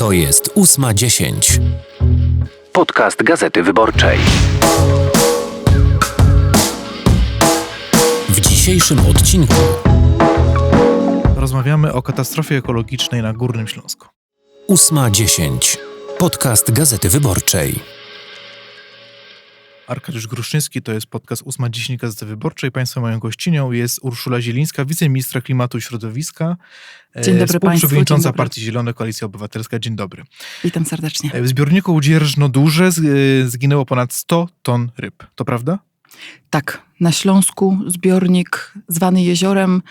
To jest ósma dziesięć. Podcast Gazety Wyborczej. W dzisiejszym odcinku Rozmawiamy o katastrofie ekologicznej na Górnym Śląsku. ósma dziesięć. Podcast Gazety Wyborczej. Arkadiusz Gruszczyński to jest podcast 8.10 Gazety Wyborczej. Państwa moją gościnią jest Urszula Zielińska, wiceministra klimatu i środowiska, e, Dzień dobry państwu, współprzewodnicząca dzień dobry. Partii Zielone, Koalicja Obywatelska. Dzień dobry. Witam serdecznie. E, W zbiorniku Dzierżno Duże z- e, zginęło ponad 100 ton ryb. To prawda? Tak, na Śląsku zbiornik zwany jeziorem,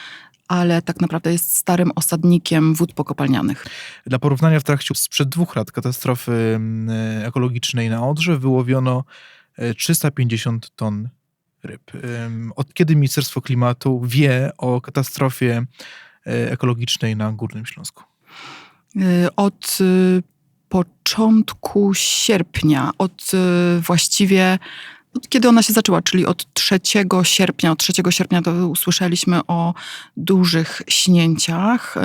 ale tak naprawdę jest starym osadnikiem wód pokopalnianych. Dla porównania w trakcie sprzed dwóch lat katastrofy mm, ekologicznej na Odrze wyłowiono 350 ton ryb. Od kiedy Ministerstwo Klimatu wie o katastrofie e, ekologicznej na Górnym Śląsku? Y, Od y, początku sierpnia, od y, właściwie od kiedy ona się zaczęła, czyli od 3 sierpnia. Od 3 sierpnia to usłyszeliśmy o dużych śnięciach.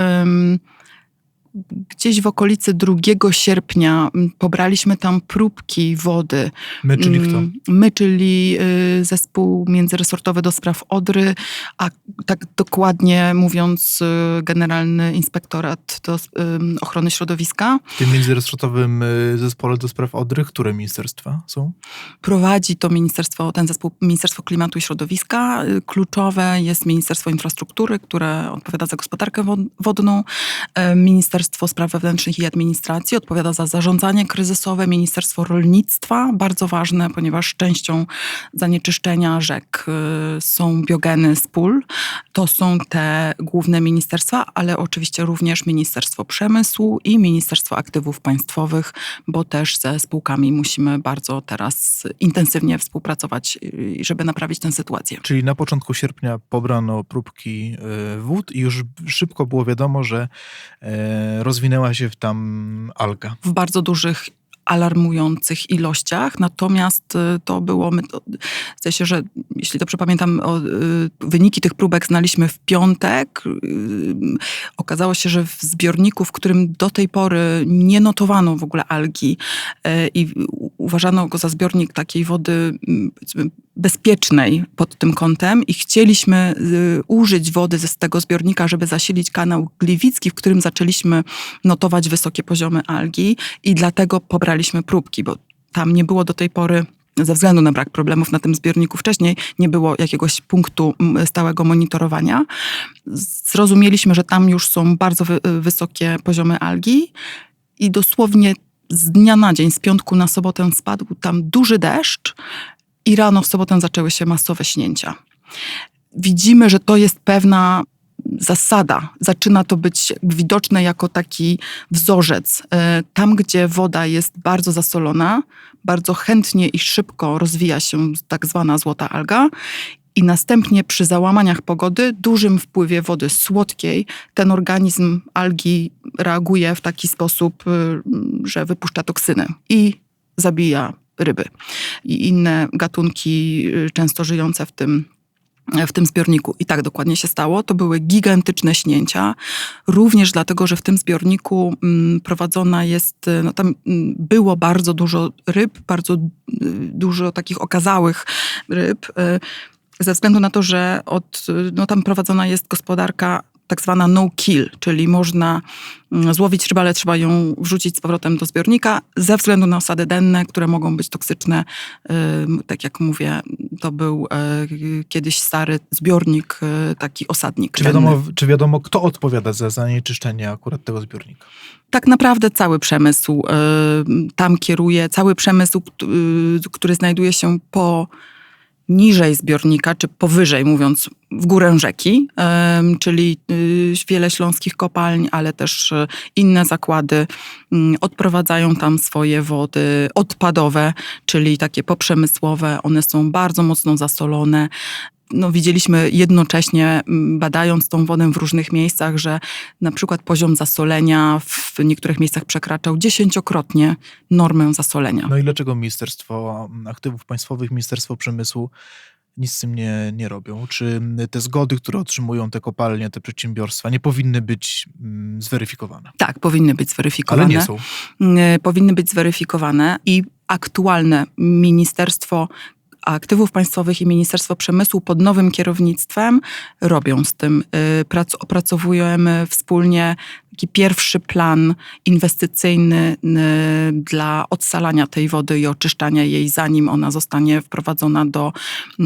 Gdzieś w okolicy 2 sierpnia pobraliśmy tam próbki wody. My, czyli kto? My, czyli y, zespół międzyresortowy do spraw Odry, a tak dokładnie mówiąc y, Generalny Inspektorat do Ochrony Środowiska. W tym międzyresortowym e, zespole do spraw Odry, które ministerstwa są? Prowadzi to ministerstwo, ten zespół Ministerstwo Klimatu i Środowiska. Y, Kluczowe jest Ministerstwo Infrastruktury, które odpowiada za gospodarkę wod- wodną. E, Ministerstwo Spraw Wewnętrznych i Administracji odpowiada za zarządzanie kryzysowe. Ministerstwo Rolnictwa, bardzo ważne, ponieważ częścią zanieczyszczenia rzek y, są biogeny z pól. To są te główne ministerstwa, ale oczywiście również Ministerstwo Przemysłu i Ministerstwo Aktywów Państwowych, bo też ze spółkami musimy bardzo teraz intensywnie współpracować, y, żeby naprawić tę sytuację. Czyli na początku sierpnia pobrano próbki e, wód i już szybko było wiadomo, że e, rozwinęła się w tam alga. w bardzo dużych alarmujących ilościach, natomiast y, to było, my zdaje się, że jeśli dobrze pamiętam, o, y, wyniki tych próbek znaliśmy w piątek. Y, Okazało się, że w zbiorniku, w którym do tej pory nie notowano w ogóle algi i uważano go za zbiornik takiej wody mm, bezpiecznej pod tym kątem i chcieliśmy y, użyć wody z tego zbiornika, żeby zasilić kanał Gliwicki, w którym zaczęliśmy notować wysokie poziomy algi i dlatego pobraliśmy próbki, bo tam nie było do tej pory ze względu na brak problemów na tym zbiorniku wcześniej, nie było jakiegoś punktu stałego monitorowania. Zrozumieliśmy, że tam już są bardzo wy, wysokie poziomy algi i dosłownie z dnia na dzień, z piątku na sobotę spadł tam duży deszcz i rano w sobotę zaczęły się masowe śnięcia. Widzimy, że to jest pewna zasada. Zaczyna to być widoczne jako taki wzorzec. E, Tam, gdzie woda jest bardzo zasolona, bardzo chętnie i szybko rozwija się tak zwana złota alga. I następnie przy załamaniach pogody, dużym wpływie wody słodkiej, ten organizm algi reaguje w taki sposób, y, że wypuszcza toksyny i zabija ryby i inne gatunki y, często żyjące w tym, w tym zbiorniku. I tak dokładnie się stało. To były gigantyczne śnięcia, również dlatego, że w tym zbiorniku mm, prowadzona jest, y, no tam mm, było bardzo dużo ryb, bardzo y, dużo takich okazałych ryb, ze względu na to, że od, no tam prowadzona jest gospodarka tak zwana no kill, czyli można mm, złowić rybę, ale trzeba ją wrzucić z powrotem do zbiornika ze względu na osady denne, które mogą być toksyczne. Tak jak mówię, to był e, kiedyś stary zbiornik, e, taki osadnik. Czy denny. wiadomo, czy wiadomo, kto odpowiada za zanieczyszczenie akurat tego zbiornika? tak naprawdę cały przemysł y, tam kieruje, cały przemysł, y, który znajduje się po niżej zbiornika, czy powyżej, mówiąc, w górę rzeki, czyli y, wiele śląskich kopalń, ale też y, inne zakłady mm, odprowadzają tam swoje wody odpadowe, czyli takie poprzemysłowe. One są bardzo mocno zasolone. No, widzieliśmy jednocześnie, mm, badając tą wodę w różnych miejscach, że na przykład poziom zasolenia w niektórych miejscach przekraczał dziesięciokrotnie normę zasolenia. No i dlaczego Ministerstwo Aktywów Państwowych, Ministerstwo Przemysłu nic z tym nie, nie robią? Czy te zgody, które otrzymują te kopalnie, te przedsiębiorstwa, nie powinny być mm, zweryfikowane? Tak, powinny być zweryfikowane. Ale nie są. Y, Powinny być zweryfikowane i aktualne Ministerstwo Aktywów Państwowych i Ministerstwo Przemysłu pod nowym kierownictwem robią z tym. Y, Prac, opracowujemy wspólnie taki pierwszy plan inwestycyjny y, dla odsalania tej wody i oczyszczania jej, zanim ona zostanie wprowadzona do y,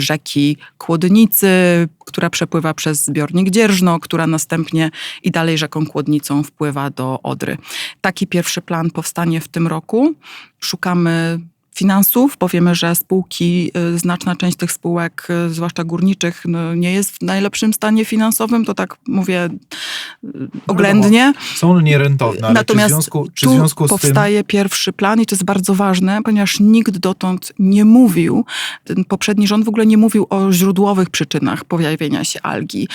rzeki Kłodnicy, która przepływa przez zbiornik Dzierżno, która następnie i dalej rzeką Kłodnicą wpływa do Odry. Taki pierwszy plan powstanie w tym roku. Szukamy finansów, bo wiemy, że spółki, y, znaczna część tych spółek, y, zwłaszcza górniczych, no, nie jest w najlepszym stanie finansowym, to tak mówię y, oględnie. Są nierentowne, ale Natomiast czy w związku, czy w tu związku z tym... powstaje pierwszy plan i to jest bardzo ważne, ponieważ nikt dotąd nie mówił, ten poprzedni rząd w ogóle nie mówił o źródłowych przyczynach pojawienia się algi.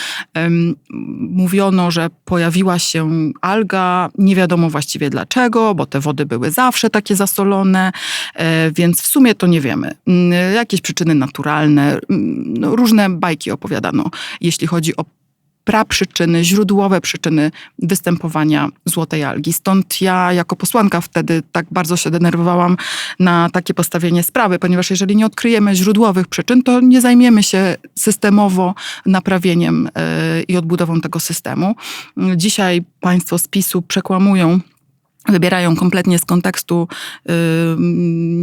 Mówiono, że pojawiła się alga, nie wiadomo właściwie dlaczego, bo te wody były zawsze takie zasolone, e, więc w sumie to nie wiemy. Mm, Jakieś przyczyny naturalne, mm, no, różne bajki opowiadano, jeśli chodzi o praprzyczyny, źródłowe przyczyny występowania złotej algi. Stąd ja jako posłanka wtedy tak bardzo się denerwowałam na takie postawienie sprawy, ponieważ jeżeli nie odkryjemy źródłowych przyczyn, to nie zajmiemy się systemowo naprawieniem e, i odbudową tego systemu. Dzisiaj państwo z PiSu przekłamują wybierają kompletnie z kontekstu y,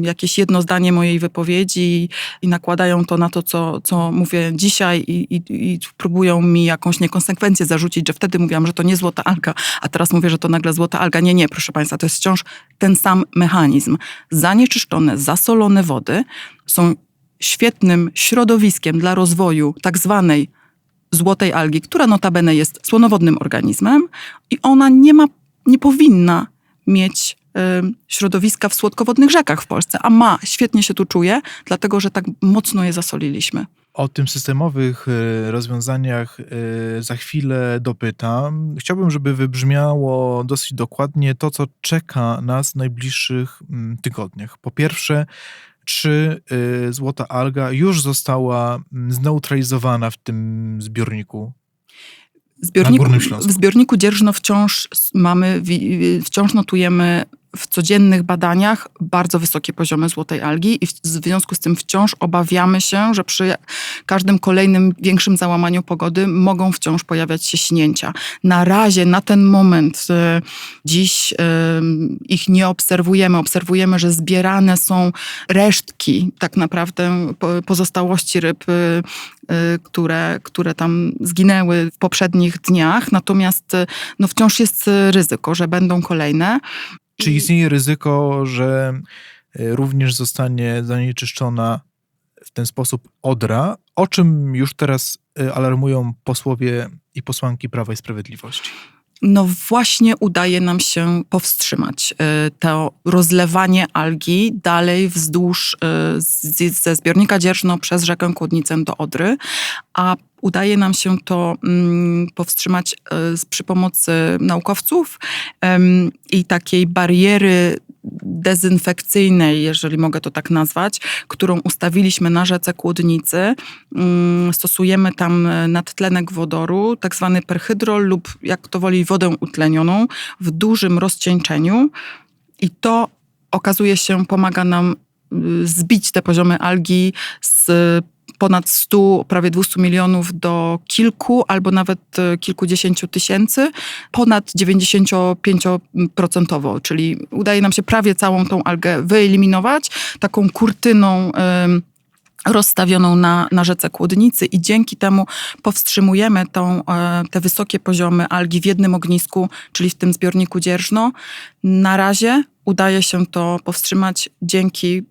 jakieś jedno zdanie mojej wypowiedzi i nakładają to na to, co, co mówię dzisiaj i, i, i próbują mi jakąś niekonsekwencję zarzucić, że wtedy mówiłam, że to nie złota alga, a teraz mówię, że to nagle złota alga. Nie, nie, proszę Państwa, to jest wciąż ten sam mechanizm. Zanieczyszczone, zasolone wody są świetnym środowiskiem dla rozwoju tak zwanej złotej algi, która notabene jest słonowodnym organizmem i ona nie ma, nie powinna mieć środowiska w słodkowodnych rzekach w Polsce, a ma, świetnie się tu czuje, dlatego że tak mocno je zasoliliśmy. O tym systemowych y, rozwiązaniach y, za chwilę dopytam. Chciałbym, żeby wybrzmiało dosyć dokładnie to, co czeka nas w najbliższych mm, tygodniach. Po pierwsze, czy y, złota alga już została mm, zneutralizowana w tym zbiorniku? Zbiorniku, w zbiorniku Dzierżno wciąż mamy, wciąż notujemy w codziennych badaniach bardzo wysokie poziomy złotej algi i w związku z tym wciąż obawiamy się, że przy każdym kolejnym większym załamaniu pogody mogą wciąż pojawiać się śnięcia. Na razie, na ten moment, e, dziś e, ich nie obserwujemy. Obserwujemy, że zbierane są resztki tak naprawdę po- pozostałości ryb, e, które, które tam zginęły w poprzednich dniach. Natomiast no, wciąż jest ryzyko, że będą kolejne. Czy I- istnieje ryzyko, że y, również zostanie zanieczyszczona w ten sposób Odra, o czym już teraz y, alarmują posłowie i posłanki Prawa i Sprawiedliwości? No właśnie udaje nam się powstrzymać y, to rozlewanie algi dalej wzdłuż ze zbiornika Dzierżno przez rzekę Kłodnicę do Odry, a udaje nam się to mm, powstrzymać z- przy pomocy naukowców i takiej bariery dezynfekcyjnej, jeżeli mogę to tak nazwać, którą ustawiliśmy na rzece Kłodnicy. Mm, Stosujemy tam e, nadtlenek wodoru, tak zwany perhydrol lub jak kto woli wodę utlenioną w dużym rozcieńczeniu i to okazuje się pomaga nam y, zbić te poziomy algi z ponad 100, prawie 200 milionów do kilku albo nawet e, kilkudziesięciu tysięcy, ponad 95%, czyli udaje nam się prawie całą tą algę wyeliminować taką kurtyną em, rozstawioną na, na rzece Kłodnicy i dzięki temu powstrzymujemy tą, e, te wysokie poziomy algi w jednym ognisku, czyli w tym zbiorniku Dzierżno. Na razie udaje się to powstrzymać dzięki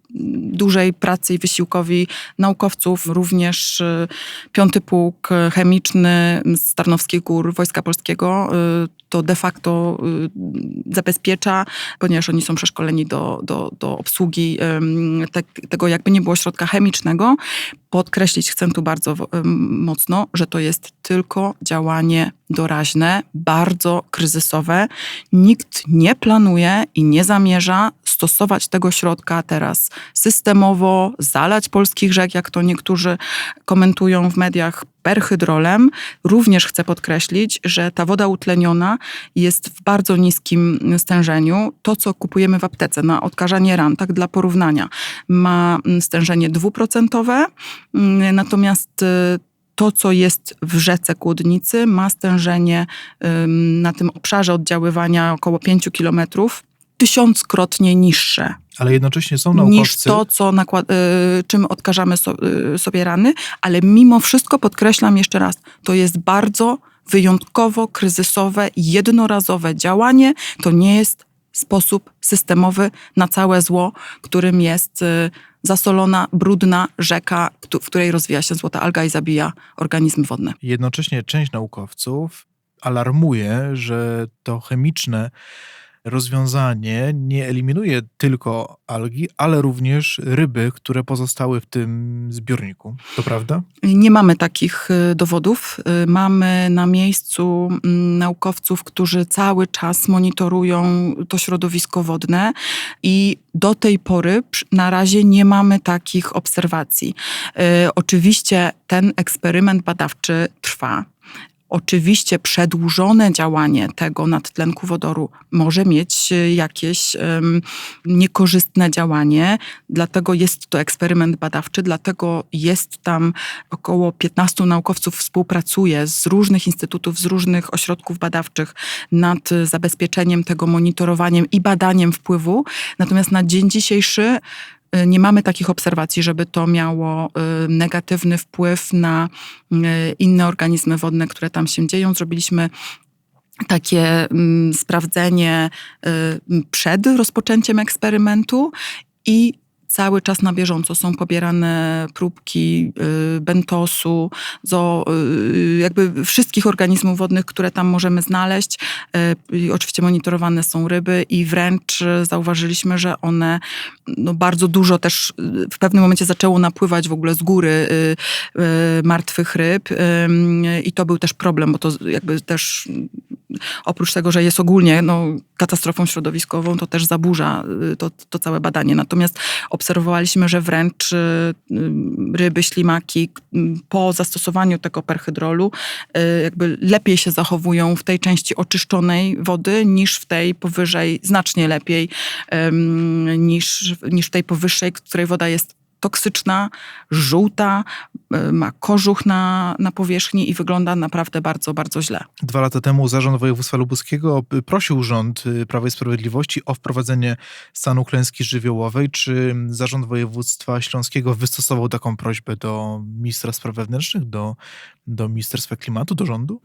dużej pracy i wysiłkowi naukowców, również e, Piąty Pułk Chemiczny z Tarnowskich Gór Wojska Polskiego e, to de facto y, zabezpiecza, ponieważ oni są przeszkoleni do, do, do obsługi te, tego jakby nie było środka chemicznego. Podkreślić chcę tu bardzo mocno, że to jest tylko działanie doraźne, bardzo kryzysowe. Nikt nie planuje i nie zamierza stosować tego środka teraz systemowo, zalać polskich rzek, jak to niektórzy komentują w mediach, perhydrolem. Również chcę podkreślić, że ta woda utleniona jest w bardzo niskim stężeniu. To, co kupujemy w aptece na odkażanie ran, tak dla porównania, ma stężenie dwuprocentowe, natomiast y, to, co jest w rzece Kłodnicy, ma stężenie na tym obszarze oddziaływania około 5 kilometrów, tysiąckrotnie niższe Ale jednocześnie są niż naukowcy, to, co nakład- y, czym odkażamy so, y, sobie rany, ale mimo wszystko podkreślam jeszcze raz, to jest bardzo wyjątkowo kryzysowe, jednorazowe działanie. To nie jest sposób systemowy na całe zło, którym jest y, zasolona, brudna rzeka, w której rozwija się złota alga i zabija organizmy wodne. jednocześnie część naukowców alarmuje, że to chemiczne rozwiązanie nie eliminuje tylko algi, ale również ryby, które pozostały w tym zbiorniku. To prawda? Nie mamy takich y, dowodów. Y, Mamy na miejscu mm, naukowców, którzy cały czas monitorują to środowisko wodne i do tej pory na razie nie mamy takich obserwacji. Y, Oczywiście ten eksperyment badawczy trwa. Oczywiście przedłużone działanie tego nadtlenku wodoru może mieć y, jakieś niekorzystne działanie, dlatego jest to eksperyment badawczy, dlatego jest tam około 15 naukowców współpracuje z różnych instytutów, z różnych ośrodków badawczych nad y, zabezpieczeniem tego monitorowaniem i badaniem wpływu. Natomiast na dzień dzisiejszy nie mamy takich obserwacji, żeby to miało y, negatywny wpływ na y, inne organizmy wodne, które tam się dzieją. Zrobiliśmy takie mm, sprawdzenie y, przed rozpoczęciem eksperymentu i cały czas na bieżąco są pobierane próbki y, bentosu, zo, y, jakby wszystkich organizmów wodnych, które tam możemy znaleźć. Y, oczywiście monitorowane są ryby i wręcz zauważyliśmy, że one no, bardzo dużo też w pewnym momencie zaczęło napływać w ogóle z góry martwych ryb i to był też problem, bo to jakby też oprócz tego, że jest ogólnie no, katastrofą środowiskową, to też zaburza to, to całe badanie. Natomiast obserwowaliśmy, że wręcz y, y, ryby, ślimaki po zastosowaniu tego perhydrolu y, jakby lepiej się zachowują w tej części oczyszczonej wody niż w tej powyżej, znacznie lepiej niż, niż w tej powyższej, której woda jest toksyczna, żółta, y, ma kożuch na, na powierzchni i wygląda naprawdę bardzo, bardzo źle. Dwa lata temu Zarząd Województwa Lubuskiego y, prosił rząd y, Prawa i Sprawiedliwości o wprowadzenie stanu klęski żywiołowej. Czy Zarząd Województwa Śląskiego wystosował taką prośbę do ministra spraw wewnętrznych, do, do Ministerstwa Klimatu, do rządu?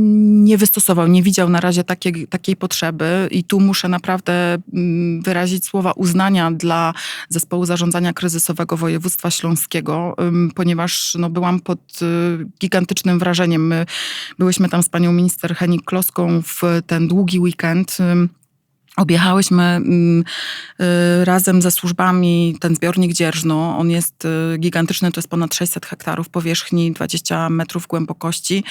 Nie wystosował, nie widział na razie takiej, takiej potrzeby i tu muszę naprawdę wyrazić słowa uznania dla Zespołu Zarządzania Kryzysowego Województwa Śląskiego, ponieważ no, byłam pod y, gigantycznym wrażeniem. My byłyśmy tam z panią minister Henik Kloską w ten długi weekend. Objechałyśmy mm, y, razem ze służbami ten zbiornik Dzierżno. On jest y, gigantyczny, to jest ponad 600 hektarów powierzchni, 20 metrów głębokości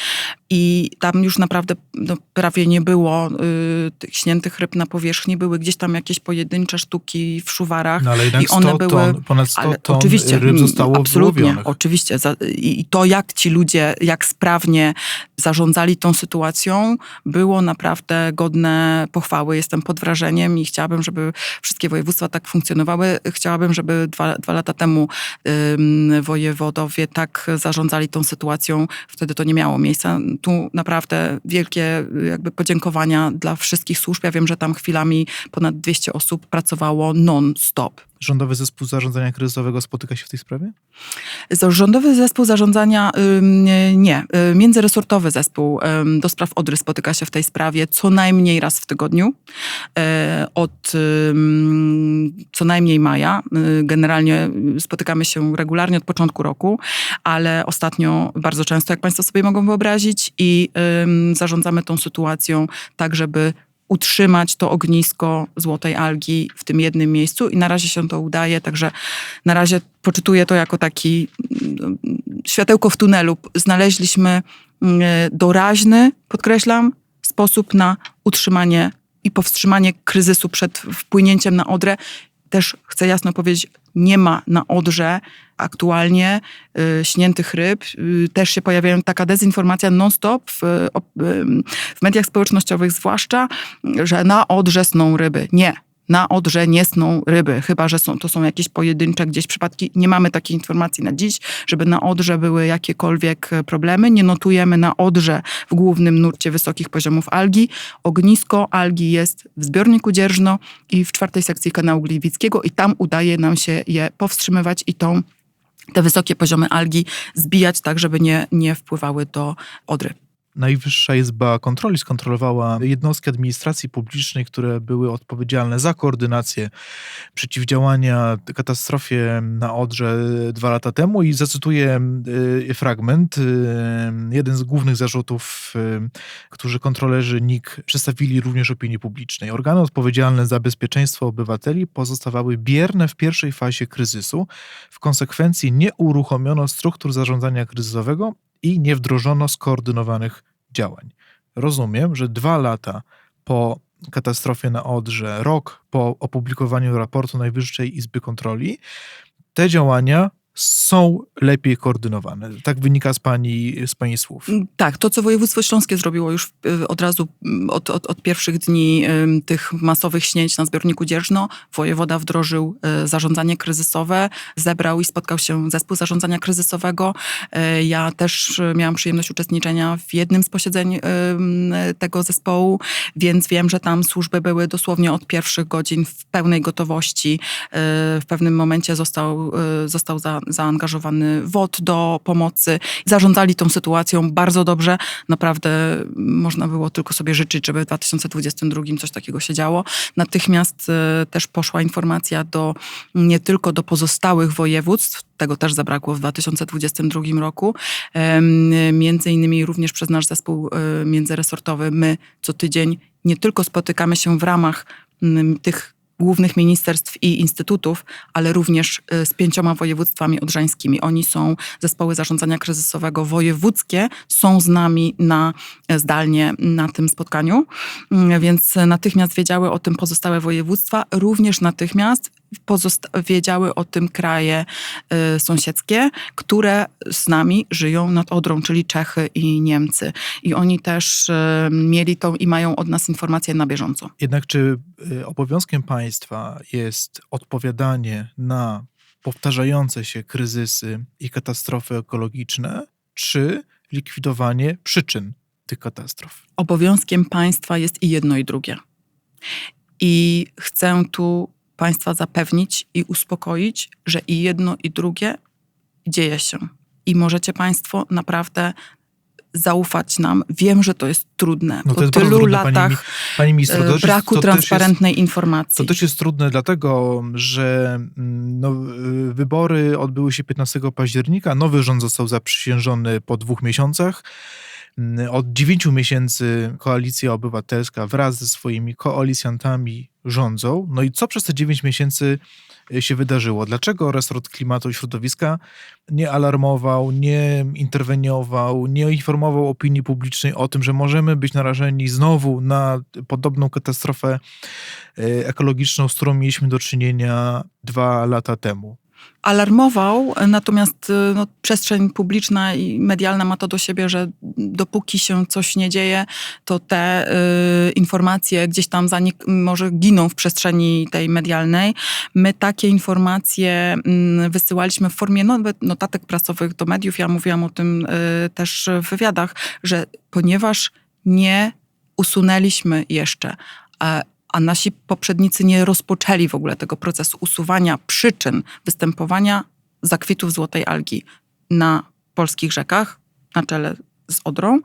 i tam już naprawdę no, prawie nie było y, tych śniętych ryb na powierzchni. Były gdzieś tam jakieś pojedyncze sztuki w szuwarach. No ale jednak I one 100 były- ton, ponad 100 Ale ton oczywiście, ryb mm, zostało absolutnie, oczywiście. I to, jak ci ludzie, jak sprawnie zarządzali tą sytuacją, było naprawdę godne pochwały. Jestem pod wrażeniem i chciałabym, żeby wszystkie województwa tak funkcjonowały. Chciałabym, żeby dwa, dwa lata temu wojewodowie tak zarządzali tą sytuacją. Wtedy to nie miało miejsca. Tu naprawdę wielkie jakby podziękowania dla wszystkich służb. Ja wiem, że tam chwilami ponad 200 osób pracowało non-stop. Rządowy Zespół Zarządzania Kryzysowego spotyka się w tej sprawie? Rządowy zespół zarządzania nie. Y, Międzyresortowy zespół do spraw Odry spotyka się w tej sprawie co najmniej raz w tygodniu. E, Od co najmniej maja. Y, Generalnie spotykamy się regularnie od początku roku, ale ostatnio bardzo często, jak Państwo sobie mogą wyobrazić, i zarządzamy tą sytuacją tak, żeby utrzymać to ognisko złotej algi w tym jednym miejscu i na razie się to udaje, także na razie poczytuję to jako taki mm, światełko w tunelu. Znaleźliśmy mm, doraźny, podkreślam, sposób na utrzymanie i powstrzymanie kryzysu przed wpłynięciem na Odrę. Też chcę jasno powiedzieć, nie ma na Odrze aktualnie y, śniętych ryb. Y, też się pojawiają taka dezinformacja non-stop w, o- ym, w mediach społecznościowych zwłaszcza, że na Odrze sną ryby. Nie. Na Odrze nie sną ryby, chyba że są, to są jakieś pojedyncze gdzieś przypadki. Nie mamy takiej informacji na dziś, żeby na Odrze były jakiekolwiek e, problemy. Nie notujemy na Odrze w głównym nurcie wysokich poziomów algi. Ognisko algi jest w zbiorniku Dzierżno i w czwartej sekcji kanału Gliwickiego i tam udaje nam się je powstrzymywać i tą te wysokie poziomy algi zbijać tak, żeby nie, nie wpływały do Odry. Najwyższa Izba Kontroli skontrolowała jednostki administracji publicznej, które były odpowiedzialne za koordynację przeciwdziałania katastrofie na Odrze dwa lata temu i zacytuję y, fragment. Y, Jeden z głównych zarzutów, y, którzy kontrolerzy NIK przedstawili również opinii publicznej. Organy odpowiedzialne za bezpieczeństwo obywateli pozostawały bierne w pierwszej fazie kryzysu. W konsekwencji nie uruchomiono struktur zarządzania kryzysowego i nie wdrożono skoordynowanych działań. Rozumiem, że dwa lata po katastrofie na Odrze, rok po opublikowaniu raportu Najwyższej Izby Kontroli, te działania są lepiej koordynowane. Tak wynika z pani, z pani słów. Tak, to co województwo śląskie zrobiło już y, od razu mm, od, od, od pierwszych dni tych masowych śnięć na zbiorniku Dzierżno, wojewoda wdrożył y, zarządzanie kryzysowe, zebrał i spotkał się zespół zarządzania kryzysowego. Y, Ja też miałam przyjemność uczestniczenia w jednym z posiedzeń tego zespołu, więc wiem, że tam służby były dosłownie od pierwszych godzin w pełnej gotowości. W pewnym momencie został, został za, zaangażowany WOT do pomocy. Zarządzali tą sytuacją bardzo dobrze. Naprawdę można było tylko sobie życzyć, żeby w 2022 coś takiego się działo. Natychmiast y, też poszła informacja do, nie tylko do pozostałych województw, tego też zabrakło w 2022 roku. Między innymi również przez nasz zespół y, międzyresortowy my co tydzień nie tylko spotykamy się w ramach tych głównych ministerstw i instytutów, ale również y, z pięcioma województwami odrzańskimi. Oni są, zespoły zarządzania kryzysowego wojewódzkie, są z nami na, zdalnie na tym spotkaniu, Mm, więc natychmiast wiedziały o tym pozostałe województwa, również natychmiast wiedziały o tym kraje y, sąsiedzkie, które z nami żyją nad Odrą, czyli Czechy i Niemcy. I oni też y, mieli tą i mają od nas informacje na bieżąco. Jednak czy y, obowiązkiem państwa jest odpowiadanie na powtarzające się kryzysy i katastrofy ekologiczne, czy likwidowanie przyczyn tych katastrof? obowiązkiem państwa jest i jedno, i drugie. I chcę tu państwa zapewnić i uspokoić, że i jedno, i drugie dzieje się. I możecie państwo naprawdę zaufać nam. Wiem, że to jest trudne. No po jest tylu trudne, pani, latach pani. To e, jest- braku też jest- transparentnej informacji. To też jest trudne, dlatego że mm, no, wybory odbyły się 15 października. Nowy rząd został zaprzysiężony po dwóch miesiącach. Mm, Od dziewięciu miesięcy koalicja obywatelska wraz ze swoimi koalicjantami rządzą. No i co przez te dziewięć miesięcy y, się wydarzyło? Dlaczego resort klimatu i środowiska nie alarmował, nie interweniował, nie informował opinii publicznej o tym, że możemy być narażeni znowu na podobną katastrofę y, ekologiczną, z którą mieliśmy do czynienia dwa lata temu. Alarmował, natomiast y, no, przestrzeń publiczna i medialna ma to do siebie, że dopóki się coś nie dzieje, to te y, informacje gdzieś tam zanik- może giną w przestrzeni tej medialnej. My takie informacje mm, wysyłaliśmy w formie nawet notatek prasowych do mediów. Ja mówiłam o tym y, też w wywiadach, że ponieważ nie usunęliśmy jeszcze a nasi poprzednicy nie rozpoczęli w ogóle tego procesu usuwania przyczyn występowania zakwitów złotej algi na polskich rzekach, na czele z Odrą,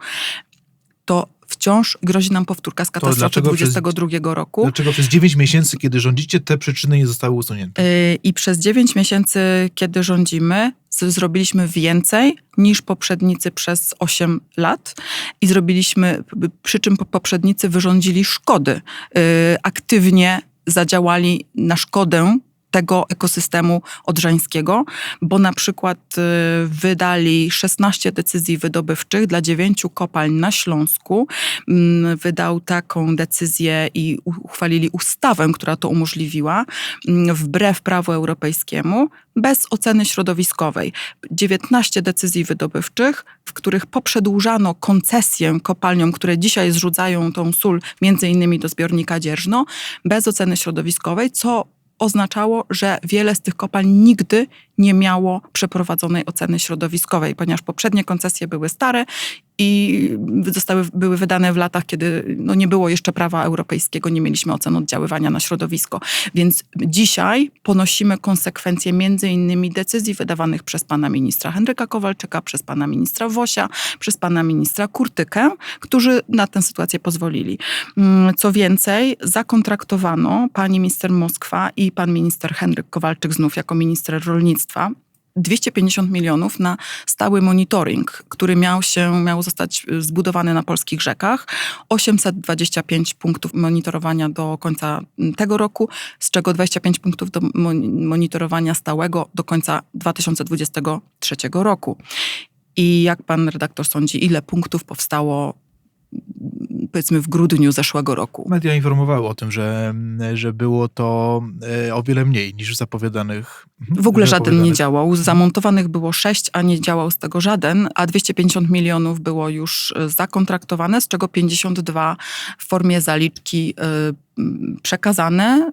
to wciąż grozi nam powtórka z katastrofy dlaczego przez- 22 roku. Dlaczego przez 9 miesięcy, kiedy rządzicie, te przyczyny nie zostały usunięte? Yy, I przez 9 miesięcy, kiedy rządzimy, zrobiliśmy więcej niż poprzednicy przez 8 lat i zrobiliśmy, przy czym po- poprzednicy wyrządzili szkody. Yy, Aktywnie zadziałali na szkodę tego ekosystemu odrzańskiego, bo na przykład y, wydali 16 decyzji wydobywczych dla dziewięciu kopalń na Śląsku. Mm, Wydał taką decyzję i uchwalili ustawę, która to umożliwiła, mm, wbrew prawu europejskiemu, bez oceny środowiskowej. 19 decyzji wydobywczych, w których poprzedłużano koncesję kopalniom, które dzisiaj zrzucają tą sól między innymi do zbiornika Dzierżno, bez oceny środowiskowej, co oznaczało, że wiele z tych kopalń nigdy nie miało przeprowadzonej oceny środowiskowej, ponieważ poprzednie koncesje były stare i zostały, były wydane w latach, kiedy no, nie było jeszcze prawa europejskiego, nie mieliśmy ocen oddziaływania na środowisko. Więc dzisiaj ponosimy konsekwencje między innymi decyzji wydawanych przez pana ministra Henryka Kowalczyka, przez pana ministra Wosia, przez pana ministra Kurtykę, którzy na tę sytuację pozwolili. Mm, Co więcej, zakontraktowano pani minister Moskwa i pan minister Henryk Kowalczyk znów jako minister rolnictwa 250 milionów na stały monitoring, który miał się, miał zostać y, zbudowany na polskich rzekach. 825 punktów monitorowania do końca mm, tego roku, z czego 25 punktów do mon- monitorowania stałego do końca 2023 roku. I jak pan redaktor sądzi, ile punktów powstało powiedzmy w grudniu zeszłego roku? Media informowały o tym, że, że było to e, o wiele mniej niż zapowiadanych. W ogóle żaden nie działał. Zamontowanych było sześć, a nie działał z tego żaden, a 250 milionów było już e, zakontraktowane, z czego 52 w formie zaliczki e, przekazane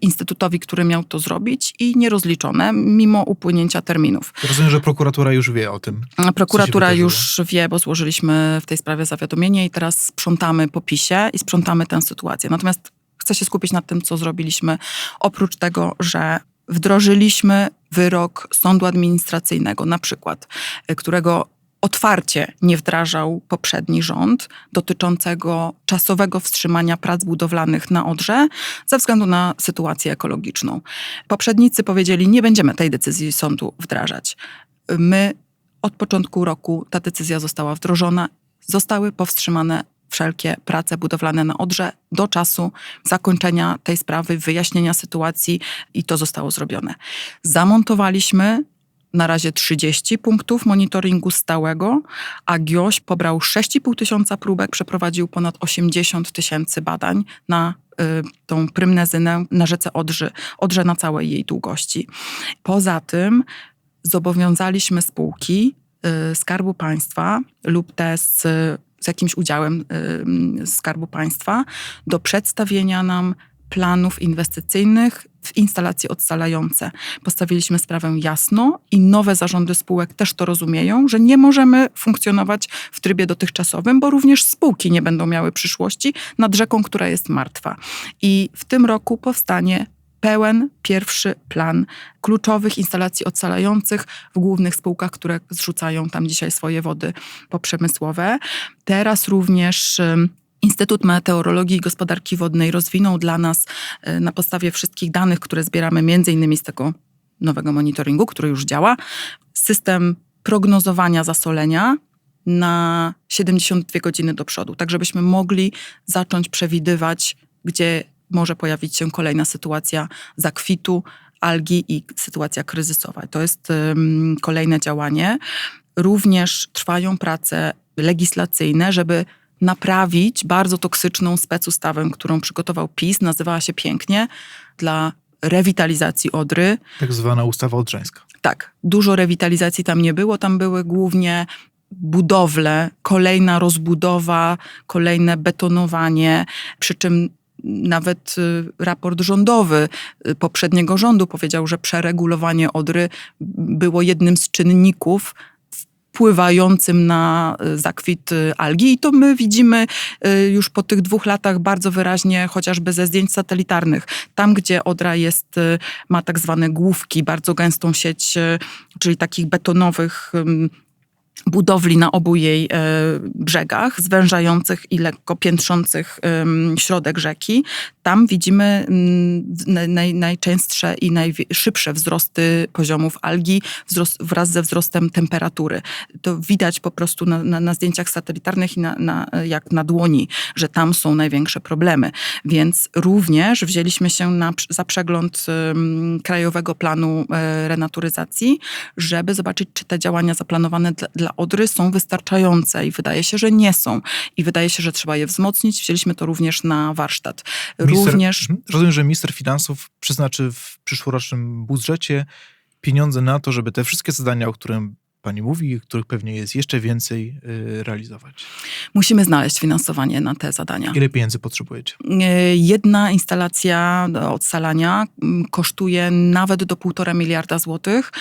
instytutowi, który miał to zrobić i nierozliczone, mimo upłynięcia terminów. Rozumiem, że prokuratura już wie o tym. Prokuratura już wie, bo złożyliśmy w tej sprawie zawiadomienie i teraz sprzątamy po PiSie i sprzątamy tę sytuację. Natomiast chcę się skupić na tym, co zrobiliśmy. Oprócz tego, że wdrożyliśmy wyrok sądu administracyjnego, na przykład, y, którego otwarcie nie wdrażał poprzedni rząd dotyczącego czasowego wstrzymania prac budowlanych na Odrze ze względu na sytuację ekologiczną. Poprzednicy powiedzieli, nie będziemy tej decyzji sądu wdrażać. My od początku roku ta decyzja została wdrożona, zostały powstrzymane wszelkie prace budowlane na Odrze do czasu zakończenia tej sprawy, wyjaśnienia sytuacji i to zostało zrobione. Zamontowaliśmy na razie 30 punktów monitoringu stałego, a GIOŚ pobrał 6,5 tysiąca próbek, przeprowadził ponad 80 tysięcy badań na y, tą prymnezynę na rzece Odrzy, Odrze na całej jej długości. Poza tym zobowiązaliśmy spółki y, Skarbu Państwa lub te z, z jakimś udziałem y, Skarbu Państwa do przedstawienia nam planów inwestycyjnych w instalacje odsalające. Postawiliśmy sprawę jasno i nowe zarządy spółek też to rozumieją, że nie możemy funkcjonować w trybie dotychczasowym, bo również spółki nie będą miały przyszłości nad rzeką, która jest martwa. I w tym roku powstanie pełen pierwszy plan kluczowych instalacji odsalających w głównych spółkach, które zrzucają tam dzisiaj swoje wody poprzemysłowe. Teraz również Instytut Meteorologii i Gospodarki Wodnej rozwinął dla nas y, na podstawie wszystkich danych, które zbieramy między innymi z tego nowego monitoringu, który już działa, system prognozowania zasolenia na 72 godziny do przodu, tak żebyśmy mogli zacząć przewidywać, gdzie może pojawić się kolejna sytuacja zakwitu, algi i sytuacja kryzysowa. To jest ym, kolejne działanie. Również trwają prace legislacyjne, żeby naprawić bardzo toksyczną specustawę, którą przygotował PiS, nazywała się pięknie, dla rewitalizacji Odry. Tak zwana ustawa odrzańska. Tak, dużo rewitalizacji tam nie było, tam były głównie budowle, kolejna rozbudowa, kolejne betonowanie, przy czym nawet y, raport rządowy y, poprzedniego rządu powiedział, że przeregulowanie Odry było jednym z czynników wpływającym na y, zakwit y, algi i to my widzimy y, już po tych dwóch latach bardzo wyraźnie, chociażby ze zdjęć satelitarnych. Tam, gdzie Odra jest, ma tak zwane główki, bardzo gęstą sieć, czyli takich betonowych budowli na obu jej e, brzegach, zwężających i lekko piętrzących środek rzeki. Tam widzimy mm, naj, naj, najczęstsze i najszybsze wzrosty poziomów algi wzrost, wraz ze wzrostem temperatury. To widać po prostu na, na, na zdjęciach satelitarnych i na, na, jak na dłoni, że tam są największe problemy. Więc również wzięliśmy się na, za przegląd Krajowego Planu e, Renaturyzacji, żeby zobaczyć, czy te działania zaplanowane dla, dla Odry są wystarczające i wydaje się, że nie są. I wydaje się, że trzeba je wzmocnić. Wzięliśmy to również na warsztat. Minister- Również Mhm. Rozumiem, że minister finansów przeznaczy w przyszłorocznym budżecie pieniądze na to, żeby te wszystkie zadania, o których pani mówi, których pewnie jest jeszcze więcej, y, realizować. musimy znaleźć finansowanie na te zadania. Ile pieniędzy potrzebujecie? E, Jedna instalacja odsalania mm, kosztuje nawet do półtora miliarda złotych.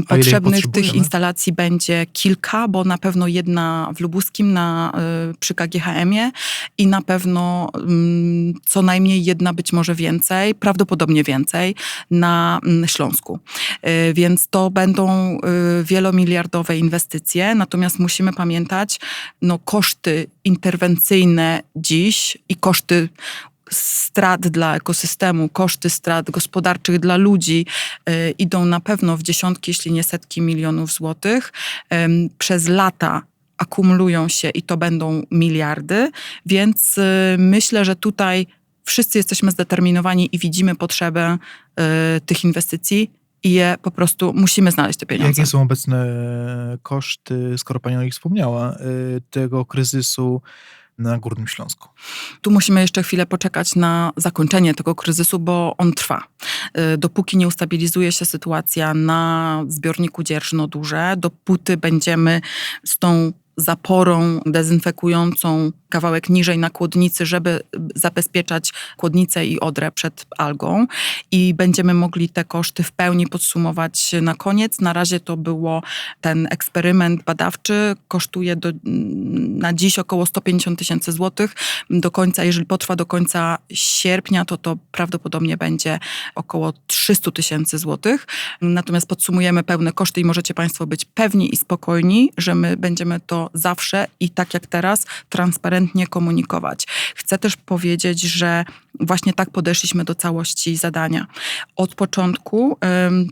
Ich Potrzebnych tych instalacji będzie kilka, bo na pewno jedna w Lubuskim na, przy KGHM-ie i na pewno mm, co najmniej jedna, być może więcej, prawdopodobnie więcej na mm, Śląsku. Więc to będą e, wielomiliardowe inwestycje, natomiast musimy pamiętać, no koszty interwencyjne dziś i koszty strat dla ekosystemu, koszty strat gospodarczych dla ludzi y, idą na pewno w dziesiątki, jeśli nie setki milionów złotych. Ym, przez lata akumulują się i to będą miliardy, więc y, myślę, że tutaj wszyscy jesteśmy zdeterminowani i widzimy potrzebę y, tych inwestycji i je po prostu musimy znaleźć te pieniądze. Jakie są obecne koszty, skoro pani o nich wspomniała, y, tego kryzysu na Górnym Śląsku? Tu musimy jeszcze chwilę poczekać na zakończenie tego kryzysu, bo on trwa. Y, Dopóki nie ustabilizuje się sytuacja na zbiorniku Dzierżno-Duże, dopóty będziemy z tą zaporą dezynfekującą kawałek niżej na kłodnicy, żeby zabezpieczać kłodnicę i odrę przed algą i będziemy mogli te koszty w pełni podsumować na koniec. Na razie to było ten eksperyment badawczy, kosztuje do, na dziś około 150 tysięcy złotych. Do końca, jeżeli potrwa do końca sierpnia, to to prawdopodobnie będzie około 300 tysięcy złotych. Natomiast podsumujemy pełne koszty i możecie Państwo być pewni i spokojni, że my będziemy to zawsze i tak jak teraz transparentnie komunikować. Chcę też powiedzieć, że właśnie tak podeszliśmy do całości zadania. Od początku,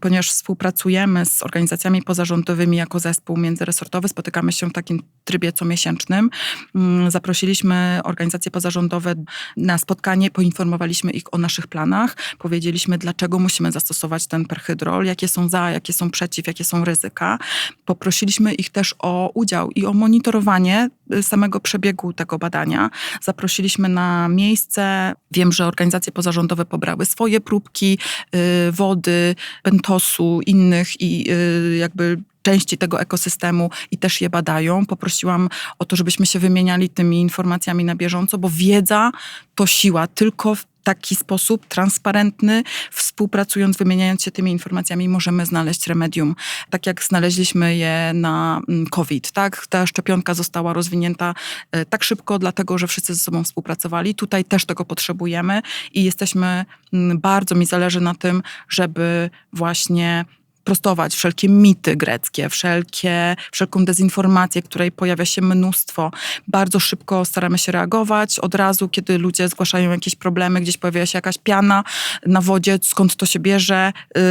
ponieważ współpracujemy z organizacjami pozarządowymi jako zespół międzyresortowy, spotykamy się w takim trybie comiesięcznym. Ym, Zaprosiliśmy organizacje pozarządowe na spotkanie, poinformowaliśmy ich o naszych planach, powiedzieliśmy, dlaczego musimy zastosować ten perhydrol, jakie są za, jakie są przeciw, jakie są ryzyka. Poprosiliśmy ich też o udział i o monitorowanie y, samego przebiegu tego badania. Zaprosiliśmy na miejsce. Wiem, że organizacje pozarządowe pobrały swoje próbki y, wody, bentosu, innych i y, jakby części tego ekosystemu i też je badają. Poprosiłam o to, żebyśmy się wymieniali tymi informacjami na bieżąco, bo wiedza to siła. Tylko w taki sposób transparentny, współpracując, wymieniając się tymi informacjami, możemy znaleźć remedium. Tak jak znaleźliśmy je na mm, COVID, tak? Ta szczepionka została rozwinięta e, tak szybko, dlatego że wszyscy ze sobą współpracowali. Tutaj też tego potrzebujemy i jesteśmy, mm, bardzo mi zależy na tym, żeby właśnie prostować wszelkie mity greckie, wszelkie, wszelką dezinformację, której pojawia się mnóstwo. Bardzo szybko staramy się reagować. Od razu, kiedy ludzie zgłaszają jakieś problemy, gdzieś pojawia się jakaś piana na wodzie, skąd to się bierze, yy,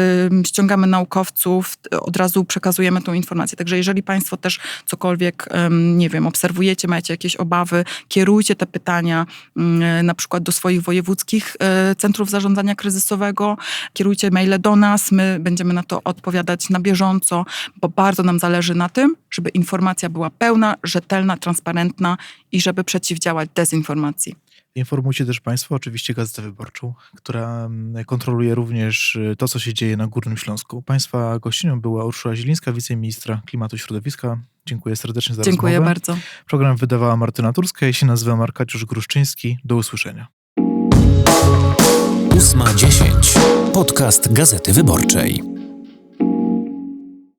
ściągamy naukowców, od razu przekazujemy tą informację. Także jeżeli Państwo też cokolwiek, ym, nie wiem, obserwujecie, macie jakieś obawy, kierujcie te pytania yy, na przykład do swoich wojewódzkich yy, centrów zarządzania kryzysowego, kierujcie maile do nas, my będziemy na to odpowiadać na bieżąco, bo bardzo nam zależy na tym, żeby informacja była pełna, rzetelna, transparentna i żeby przeciwdziałać dezinformacji. Informujcie też Państwo oczywiście Gazetę Wyborczą, która mm, kontroluje również y, to, co się dzieje na Górnym Śląsku. Państwa gościnią była Urszula Zielińska, wiceministra klimatu i środowiska. Dziękuję serdecznie za Dziękuję rozmowę. bardzo. Program wydawała Martyna Turska, ja się nazywam Arkadiusz Gruszczyński. Do usłyszenia. Ósma dziesięć. Podcast Gazety Wyborczej.